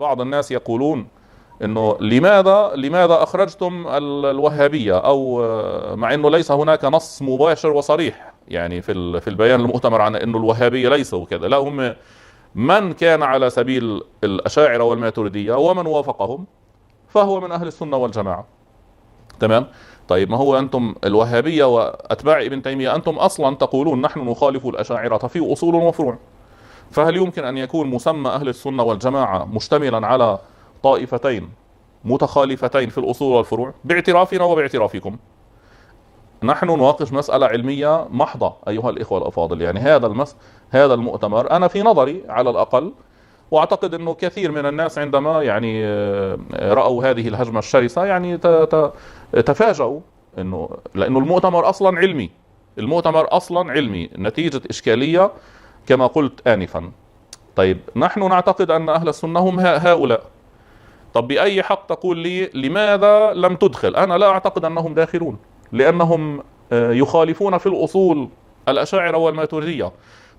بعض الناس يقولون إنه لماذا لماذا أخرجتم الوهابية؟ أو مع إنه ليس هناك نص مباشر وصريح يعني في في البيان المؤتمر عن إنه الوهابية ليسوا كذا. لا هم من كان على سبيل الأشاعرة والماتريدية ومن وافقهم فهو من أهل السنة والجماعة. تمام؟ طيب ما هو أنتم الوهابية وأتباع ابن تيمية أنتم أصلا تقولون نحن نخالف الأشاعرة في أصول وفروع. فهل يمكن أن يكون مسمى أهل السنة والجماعة مشتملا على طائفتين متخالفتين في الأصول والفروع؟ باعترافنا وباعترافكم. نحن نناقش مسألة علمية محضة أيها الإخوة الأفاضل. يعني هذا المس هذا المؤتمر أنا في نظري على الأقل وأعتقد إنه كثير من الناس عندما يعني آه، رأوا هذه الهجمة الشرسة يعني تفاجؤوا إنه لأنه المؤتمر أصلا علمي. المؤتمر أصلا علمي. نتيجة إشكالية كما قلت انفا. طيب نحن نعتقد أن أهل السنة هم هؤلاء. طب بأي حق تقول لي لماذا لم تدخل؟ أنا لا أعتقد أنهم داخلون لأنهم آه، يخالفون في الأصول الأشاعرة والماتريدية.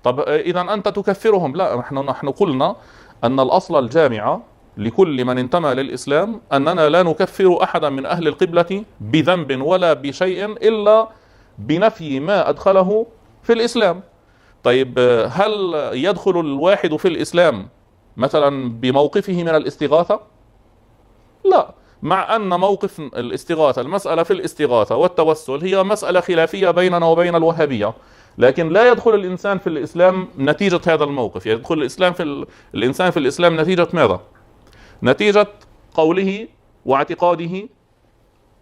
طب آه، اذا أنت تكفرهم. لا نحن نحن قلنا أن الأصل الجامع لكل من انتمى للإسلام أننا لا نكفر احدا من أهل القبلة بذنب ولا بشيء إلا بنفي ما أدخله في الإسلام. طيب هل يدخل الواحد في الإسلام مثلا بموقفه من الاستغاثة؟ لا مع أن موقف الاستغاثة المسألة في الاستغاثة والتوسل هي مسألة خلافية بيننا وبين الوهابية. لكن لا يدخل الإنسان في الإسلام نتيجة هذا الموقف. يدخل الإسلام في ال... الإنسان في الإسلام نتيجة ماذا؟ نتيجة قوله واعتقاده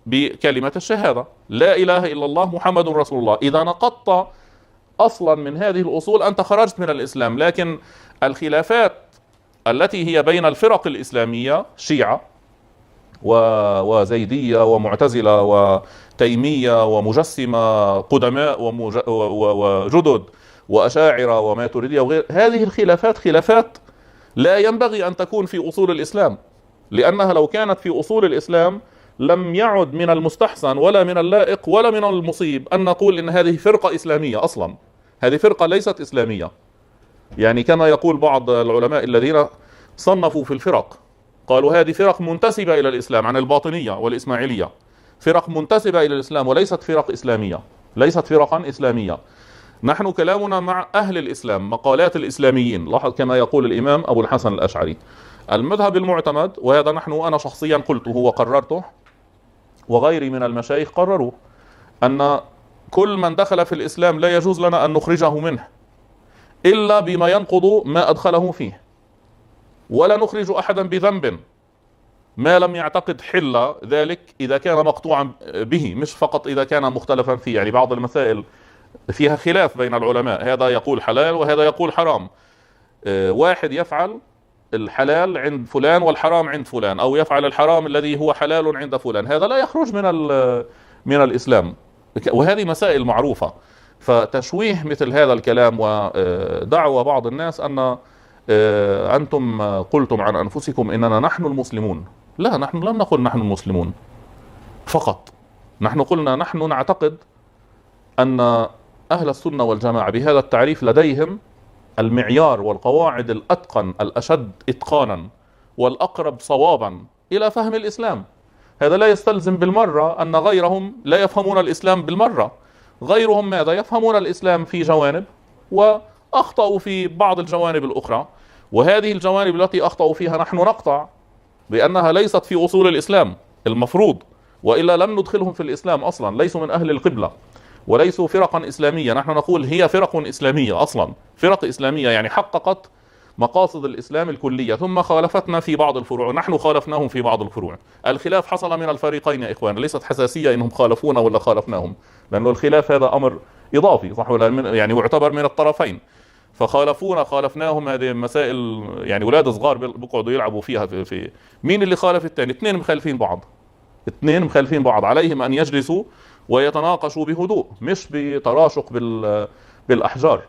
بكلمة الشهادة. لا إله إلا الله محمد رسول الله. إذا نقضت أصلا من هذه الأصول أنت خرجت من الإسلام لكن الخلافات التي هي بين الفرق الإسلامية شيعة وزيدية ومعتزلة وتيمية ومجسمة قدماء وجدد وأشاعرة وماتريدية وغير هذه الخلافات خلافات لا ينبغي أن تكون في أصول الإسلام لأنها لو كانت في أصول الإسلام لم يعد من المستحسن ولا من اللائق ولا من المصيب أن نقول إن هذه فرقة إسلامية أصلا. هذه فرقة ليست إسلامية. يعني كما يقول بعض العلماء الذين صنفوا في الفرق قالوا هذه فرق منتسبة إلى الإسلام عن الباطنية والإسماعيلية. فرق منتسبة إلى الإسلام وليست فرق إسلامية ليست فرقا إسلامية. نحن كلامنا مع أهل الإسلام مقالات الإسلاميين. لاحظ كما يقول الإمام أبو الحسن الأشعري. المذهب المعتمد وهذا نحن أنا شخصيا قلته وقررته وغيري من المشايخ قرروا أن كل من دخل في الإسلام لا يجوز لنا أن نخرجه منه إلا بما ينقض ما أدخله فيه. ولا نخرج أحدا بذنب ما لم يعتقد حل ذلك إذا كان مقطوعا به مش فقط إذا كان مختلفا فيه. يعني بعض المسائل فيها خلاف بين العلماء. هذا يقول حلال وهذا يقول حرام. آه، واحد يفعل الحلال عند فلان والحرام عند فلان أو يفعل الحرام الذي هو حلال عند فلان. هذا لا يخرج من من الإسلام. وهذه مسائل معروفة. فتشويه مثل هذا الكلام ودعوى بعض الناس أن آه، أنتم قلتم عن أنفسكم إننا نحن المسلمون. لا نحن لم نقل نحن المسلمون. فقط. نحن قلنا نحن نعتقد أن أهل السنة والجماعة بهذا التعريف لديهم المعيار والقواعد الأتقن الأشد إتقانا والأقرب صوابا إلى فهم الإسلام. هذا لا يستلزم بالمرة أن غيرهم لا يفهمون الإسلام بالمرة. غيرهم ماذا؟ يفهمون الإسلام في جوانب و أخطأوا في بعض الجوانب الأخرى. وهذه الجوانب التي أخطأوا فيها نحن نقطع بأنها ليست في أصول الإسلام المفروض وإلا لم ندخلهم في الإسلام أصلا ليسوا من أهل القبلة وليسوا فرقا إسلامية. نحن نقول هي فرق إسلامية أصلا. فرق إسلامية يعني حققت مقاصد الإسلام الكلية ثم خالفتنا في بعض الفروع نحن خالفناهم في بعض الفروع. الخلاف حصل من الفريقين يا إخوان ليست حساسية إنهم خالفونا ولا خالفناهم لأنه الخلاف هذا أمر إضافي صح ولا يعني معتبر من الطرفين. فخالفونا خالفناهم هذه مسائل يعني أولاد صغار بيقعدوا يلعبوا فيها في, في مين اللي خالف الثاني؟ اثنين مخالفين بعض. اثنين مخالفين بعض عليهم أن يجلسوا ويتناقشوا بهدوء مش بتراشق بال بالأحجار.